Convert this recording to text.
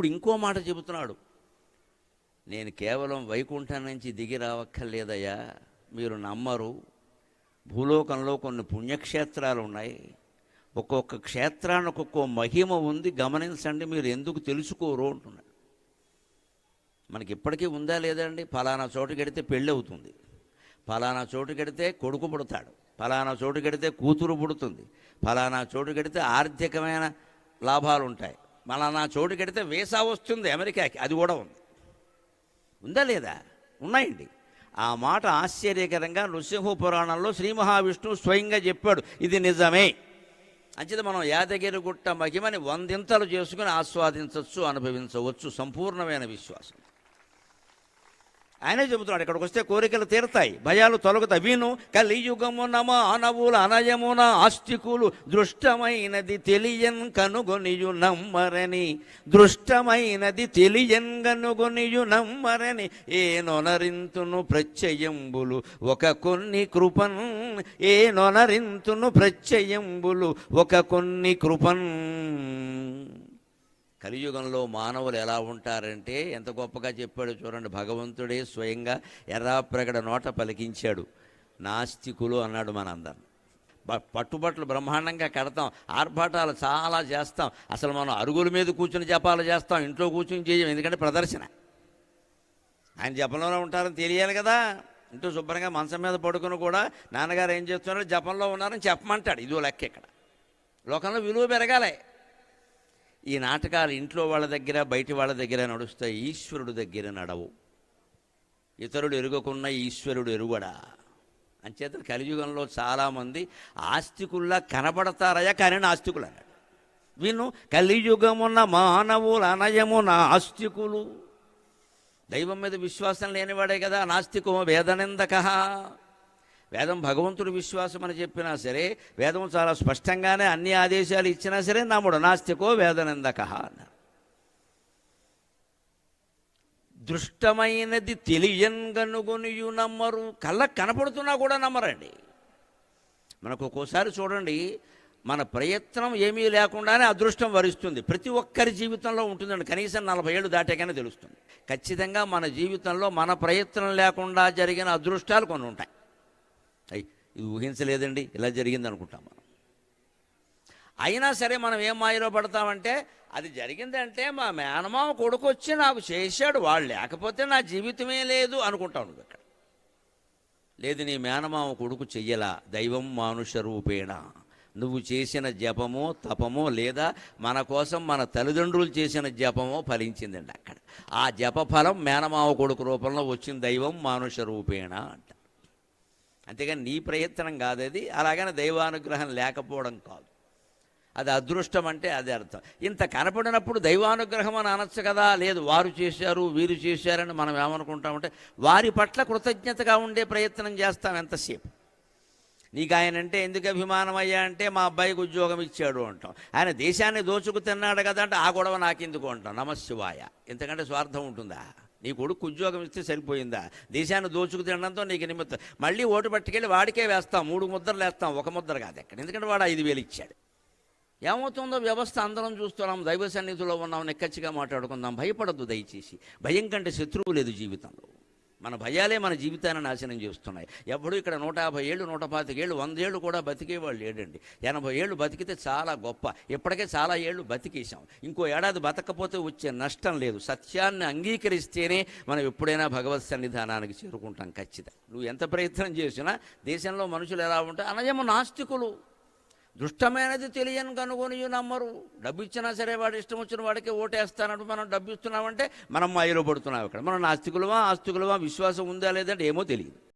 ఇప్పుడు ఇంకో మాట చెబుతున్నాడు. నేను కేవలం వైకుంఠం నుంచి దిగి రావక్కర్లేదయ్యా. మీరు నమ్మరు. భూలోకంలో కొన్ని పుణ్యక్షేత్రాలు ఉన్నాయి. ఒక్కొక్క క్షేత్రానికి ఒక్కో మహిమ ఉంది. గమనించండి మీరు ఎందుకు తెలుసుకోరు అంటున్నాడు. మనకి ఇప్పటికీ ఉందా లేదండి ఫలానా చోటు గడితే పెళ్ళి అవుతుంది. ఫలానా చోటు గడితే కొడుకు పుడతాడు. ఫలానా చోటు గడితే కూతురు పుడుతుంది. ఫలానా చోటు గడితే ఆర్థికమైన లాభాలు ఉంటాయి. ఫలానా చోటు కడితే వీసా వస్తుంది అమెరికాకి. అది కూడా ఉంది. ఉందా లేదా? ఉన్నాయండి. ఆ మాట ఆశ్చర్యకరంగా నృసింహ పురాణంలో శ్రీ మహావిష్ణువు స్వయంగా చెప్పాడు. ఇది నిజమే. అంచేది మనం యాదగిరిగుట్ట మహిమని వందింతలు చేసుకుని ఆస్వాదించవచ్చు అనుభవించవచ్చు. సంపూర్ణమైన విశ్వాసం. ఆయనే చెబుతున్నాడు ఇక్కడికి వస్తే కోరికలు తీరుతాయి. భయాలు తొలగుతాయి. విను కలియుగము నమ అనవుల అనయమున ఆస్తికులు దృష్టమైనది తెలియన్ కనుగొనియు నమ్మరని దృష్టమైనది తెలియన్ కనుగొనియు నమ్మరని ఏ నొనరింతును ప్రత్యయంబులు ఒక కొన్ని కృపన్ ఏ నొనరింతును ప్రత్యయంబులు ఒక కొన్ని కృపన్. కలియుగంలో మానవులు ఎలా ఉంటారంటే ఎంత గొప్పగా చెప్పాడు చూడండి భగవంతుడే స్వయంగా ఎర్రాప్రగడ నోట పలికించాడు. నాస్తికులు అన్నాడు మనందరం. పట్టుబట్టలు బ్రహ్మాండంగా కడతాం ఆర్భాటాలు చాలా చేస్తాం. అసలు మనం అరుగుల మీద కూర్చుని జపాలు చేస్తాం ఇంట్లో కూర్చుని చేయం ఎందుకంటే ప్రదర్శన. ఆయన జపంలోనే ఉంటారని తెలియాలి కదా. ఇంట్లో శుభ్రంగా మంచం మీద పడుకుని కూడా నాన్నగారు ఏం చేస్తున్నారో? జపంలో ఉన్నారని చెప్పమంటాడు. ఇదో లెక్క ఇక్కడ. లోకంలో విలువ పెరగాలి. ఈ నాటకాలు ఇంట్లో వాళ్ళ దగ్గర బయటి వాళ్ళ దగ్గర నడుస్తాయి. ఈశ్వరుడు దగ్గర నడవు. ఇతరుడు ఎరుగకున్న ఈశ్వరుడు ఎరుగడా? అంచేత కలియుగంలో చాలామంది ఆస్తికుల్లా కనబడతారయ్యా కానీ నాస్తికులు అన్నాడు విను కలియుగమున్న మానవుల అనయమున ఆస్తికులు. దైవం మీద విశ్వాసం లేనివాడే కదా నాస్తికో వేదనిందక వేదం భగవంతుడి విశ్వాసం అని చెప్పినా సరే వేదం చాలా స్పష్టంగానే అన్ని ఆదేశాలు ఇచ్చినా సరే నమ్ముడు నాస్తికో వేదనందక అన్నారు. దృష్టమైనది తెలియన్గనుగొనియు నమ్మరు. కళ్ళ కనపడుతున్నా కూడా నమ్మరండి. మనకు ఒక్కోసారి చూడండి మన ప్రయత్నం ఏమీ లేకుండానే అదృష్టం వరిస్తుంది. ప్రతి ఒక్కరి జీవితంలో ఉంటుందండి. కనీసం నలభై ఏళ్ళు దాటాకనే తెలుస్తుంది. ఖచ్చితంగా మన జీవితంలో మన ప్రయత్నం లేకుండా జరిగిన అదృష్టాలు కొన్ని ఉంటాయి. ఇది ఊహించలేదండి ఇలా జరిగింది అనుకుంటాం మనం. అయినా సరే మనం ఏం మాయలో పడతామంటే అది జరిగిందంటే మా మేనమామ కొడుకు వచ్చి నాకు చేశాడు వాడు లేకపోతే నా జీవితమే లేదు అనుకుంటావు నువ్వు ఇక్కడ. లేదు నీ మేనమామ కొడుకు చెయ్యలా దైవం మానుష రూపేణ. నువ్వు చేసిన జపమో తపమో లేదా మన కోసం మన తల్లిదండ్రులు చేసిన జపమో ఫలించిందండి అక్కడ. ఆ జప ఫలం మేనమామ కొడుకు రూపంలో వచ్చిన దైవం మానుష రూపేణ అంట. అంతేగాని నీ ప్రయత్నం కాదది అలాగని దైవానుగ్రహం లేకపోవడం కాదు. అది అదృష్టం అంటే అదే అర్థం. ఇంత కనపడినప్పుడు దైవానుగ్రహం అని అనొచ్చు కదా. లేదు వారు చేశారు వీరు చేశారని మనం ఏమనుకుంటామంటే వారి పట్ల కృతజ్ఞతగా ఉండే ప్రయత్నం చేస్తాం ఎంతసేపు. నీకు ఆయన అంటే ఎందుకు అభిమానం అయ్యా అంటే మా అబ్బాయికి ఉద్యోగం ఇచ్చాడు అంటాం. ఆయన దేశాన్ని దోచుకు తిన్నాడు కదా అంటే ఆ గొడవ నాకెందుకు అంటాం. నమశివాయ. ఎందుకంటే స్వార్థం ఉంటుందా? నీ కొడుకు ఉద్యోగం ఇస్తే సరిపోయిందా? దేశాన్ని దోచుకు తినడంతో నీకు నిమిత్తం. మళ్ళీ ఓటు పట్టుకెళ్ళి వాడికే వేస్తాం మూడు ముద్రలు వేస్తాం ఒక ముద్ర కాదు ఎక్కడ. ఎందుకంటే వాడు ఐదు వేలు ఇచ్చాడు. ఏమవుతుందో వ్యవస్థ అందరం చూస్తున్నాం దైవ సన్నిధిలో ఉన్నాం నిక్కచ్చిగా మాట్లాడుకుందాం. భయపడద్దు దయచేసి. భయం కంటే శత్రువు లేదు జీవితంలో. మన భయాలే మన జీవితాన్ని నాశనం చేస్తున్నాయి. ఎప్పుడు ఇక్కడ నూట యాభై ఏళ్ళు నూట పాతికేళ్ళు వందేళ్ళు కూడా బతికేవాళ్ళు లేడండి. ఎనభై ఏళ్ళు బతికితే చాలా గొప్ప. ఇప్పటికే చాలా ఏళ్ళు బతికేశాం. ఇంకో ఏడాది బతకపోతే వచ్చే నష్టం లేదు. సత్యాన్ని అంగీకరిస్తేనే మనం ఎప్పుడైనా భగవత్ సన్నిధానానికి చేరుకుంటాం ఖచ్చితంగా. నువ్వు ఎంత ప్రయత్నం చేసినా దేశంలో మనుషులు ఎలా ఉంటే అనయము నాస్తికులు. దుష్టమైనది తెలియని కనుగొని నమ్మరు. డబ్బు ఇచ్చినా సరే వాడు ఇష్టం వచ్చిన వాడికి ఓటేస్తానంటూ మనం డబ్బు ఇస్తున్నామంటే మనం మాయలో పడుతున్నాం ఇక్కడ. మనం నాస్తికులమా ఆస్తికులమా విశ్వాసం ఉందా లేదంటే ఏమో తెలియదు.